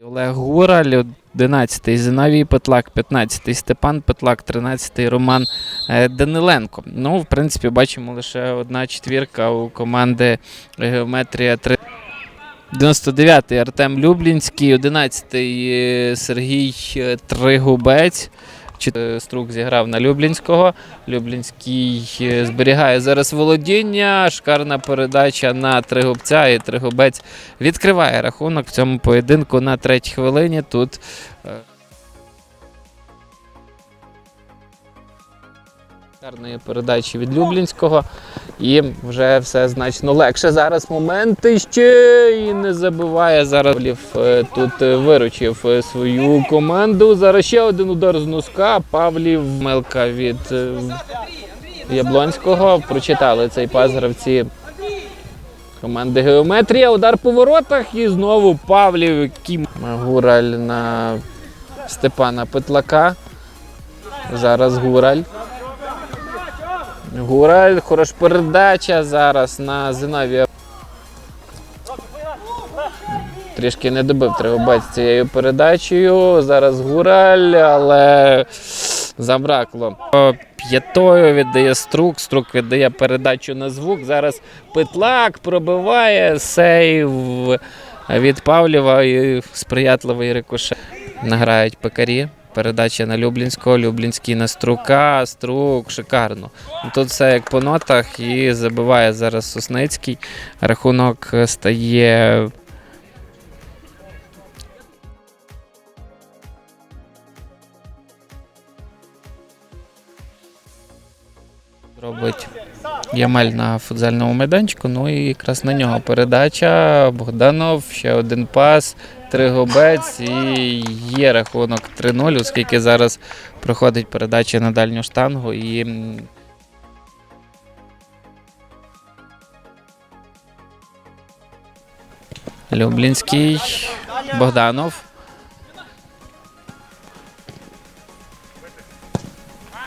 Олег Гураль, 11-й Зиновій Петлак, 15-й Степан Петлак, 13-й Роман е, Даниленко. Ну, в принципі, бачимо лише одна четвірка у команди Геометрія 3. 99-й Артем Люблінський, 11-й е, Сергій е, Тригубець. Чи- е, Струк зіграв на Люблінського. Люблінський е, зберігає зараз володіння. Шикарна передача на Тригубця. І Тригубець відкриває рахунок в цьому поєдинку на третій хвилині. Тут гарної передачі від Люблінського. І вже все значно легше. Зараз моменти ще і не забиває. Зараз Павлів е, тут е, виручив е, свою команду. Зараз ще один удар з носка. Павлів мелка від Яблонського. Прочитали цей пас гравці команди Геометрія. Удар по воротах і знову Павлів Кім. Гураль на Степана Петлака. Зараз Гураль. Гураль, хороша передача зараз на Зиновія. Трішки не добив Тригубець цією передачею. Зараз Гураль, але забракло. П'ятою віддає струк, струк віддає передачу на звук. Зараз Петлак пробиває сейв від Павлєва і сприятливий рикошет. Награють пекарі. Передача на Люблінського, Люблінський на струка, струк, шикарно. Тут все як по нотах і забиває зараз Сосницький. Рахунок стає. Робить Ямель на футзальному майданчику. Ну і якраз на нього передача. Богданов, ще один пас, Тригобець і є рахунок 3-0, оскільки зараз проходить передача на дальню штангу і. Люблінський, Богданов.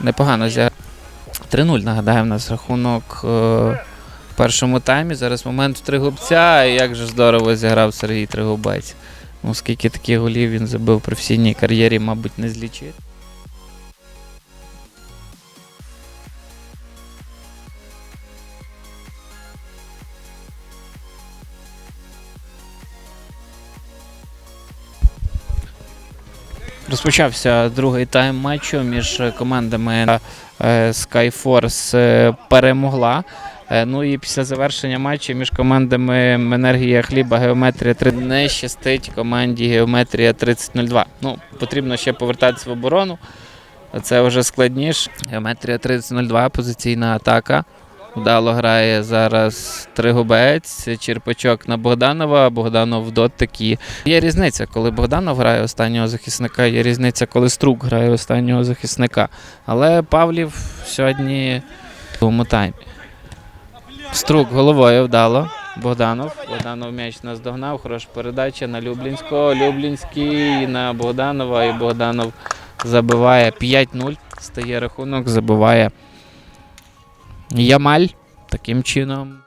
Непогано зіграв. 3-0, нагадаю, в нас рахунок е, в першому таймі. Зараз момент Тригубця. І як же здорово зіграв Сергій Тригубець. Ну, скільки таких голів він забив в професійній кар'єрі, мабуть, не злічить. Розпочався другий тайм матчу між командами е, Skyforce е, перемогла. Е, Ну і після завершення матчу між командами Енергія Хліба Геометрія 3 не щастить команді Геометрія 3002. Ну, потрібно ще повертатися в оборону. Це вже складніше. Геометрія 3002, позиційна атака. Вдало грає зараз Тригубець, Черпачок на Богданова, Богданов в дотик. І Є різниця, коли Богданов грає останнього захисника, є різниця, коли Струк грає останнього захисника. Але Павлів сьогодні в другому таймі. Струк головою вдало. Богданов. Богданов м'яч наздогнав. Хороша передача на Люблінського. Люблінський на Богданова. І Богданов забиває 5-0. Стає рахунок, забиває Ямаль. Таким чином.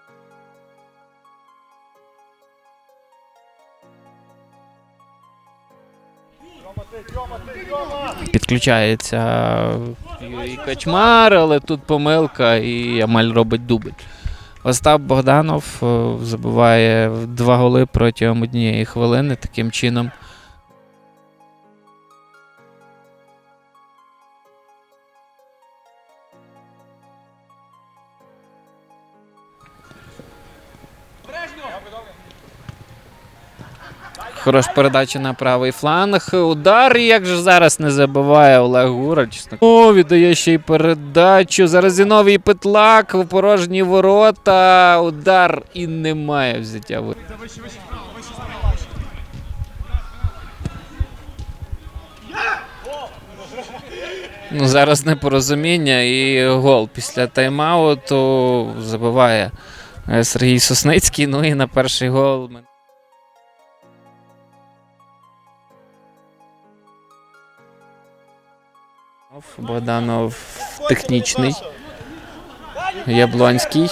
Підключається Юрій Качмар, але тут помилка, і Ямаль робить дубль. Остап Богданов забуває забиває два голи протягом однієї хвилини. Таким чином. Хороша передача на правий фланг. Удар. Як же зараз не забиває Олег Гураль. Чесно. О, віддає ще й передачу. Зараз Зіновій Петлак в порожні ворота. Удар і немає взяття. Ну, зараз непорозуміння і гол після тайм-ауту забиває е, Сергій Сосницький. Ну і на перший гол. Богданов технічний. Яблонський.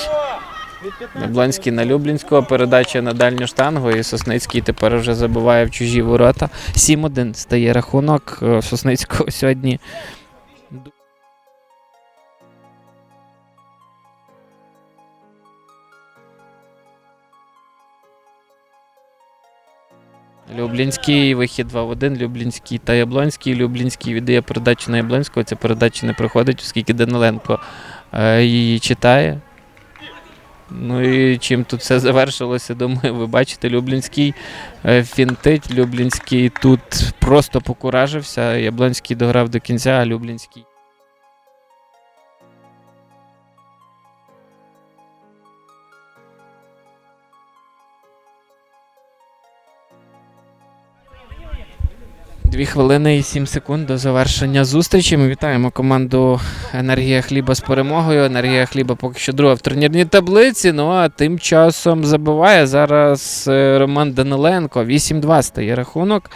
Яблонський на Люблінського, передача на дальню штангу, і Сосницький тепер вже забиває в чужі ворота. 7-1 стає рахунок е, Сосницького сьогодні. Люблінський, вихід 2 в 1, Люблінський та Яблонський. Люблінський віддає передачу на Яблонського. Ця передача не проходить, оскільки Даниленко е, її читає. Ну і чим тут все завершилося, думаю, ви бачите, Люблінський е, фінтить, Люблінський тут просто покуражився. Яблонський дограв до кінця, а Люблінський. Дві хвилини і сім секунд до завершення зустрічі. Ми вітаємо команду Енергія Хліба з перемогою. Енергія Хліба поки що друга в турнірній таблиці. Ну а тим часом забиває зараз е, Роман Даниленко. 8-2 стає рахунок.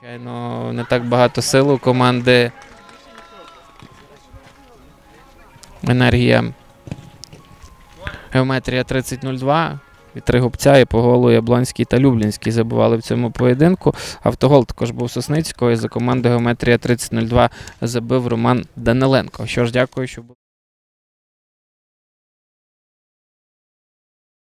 Звичайно, не так багато сил у команди. Енергія Геометрія 3002. І три губця і по голу Яблонський та Люблінський забували в цьому поєдинку. Автогол також був Сосницького і за команду Геометрія 3002 забив Роман Даниленко. Що ж, дякую, що були.